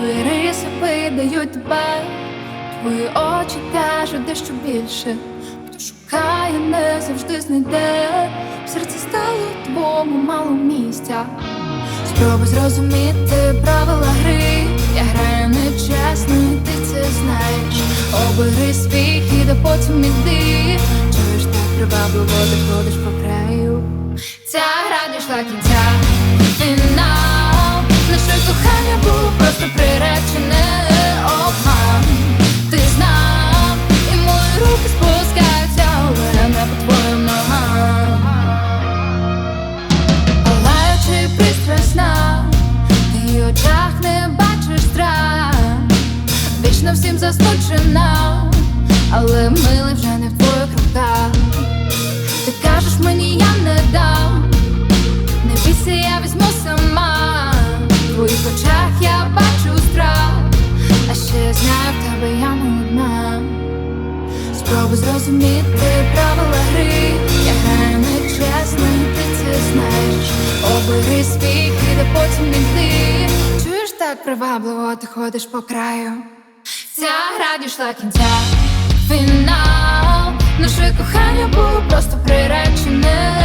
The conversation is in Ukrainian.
Двері себе дають тебе, твої очі кажуть дещо більше. Хто шукає, не завжди знайде. В серці стало твому мало місця. Спробуй зрозуміти правила гри. Я граю нечесно, і ти це знаєш. Обери свій хід, а потім іди. Чуєш так привабливо, ти ходиш по краю. Ця гра дійшла кінця. Всім засмучена, але милий вже не в твоїх руках. Ти кажеш мені, я не дам, не бійся, я візьму сама. В твоїх очах я бачу страх, а ще я знаю, в тебе я не одна. Спробуй зрозуміти правила гри. Я граю нечесно, і ти це знаєш. Обери свій а потім іди. Чуєш так привабливо, ти ходиш по краю. Ця гра дійшла кінця. Фінал. Наше кохання було просто приречене.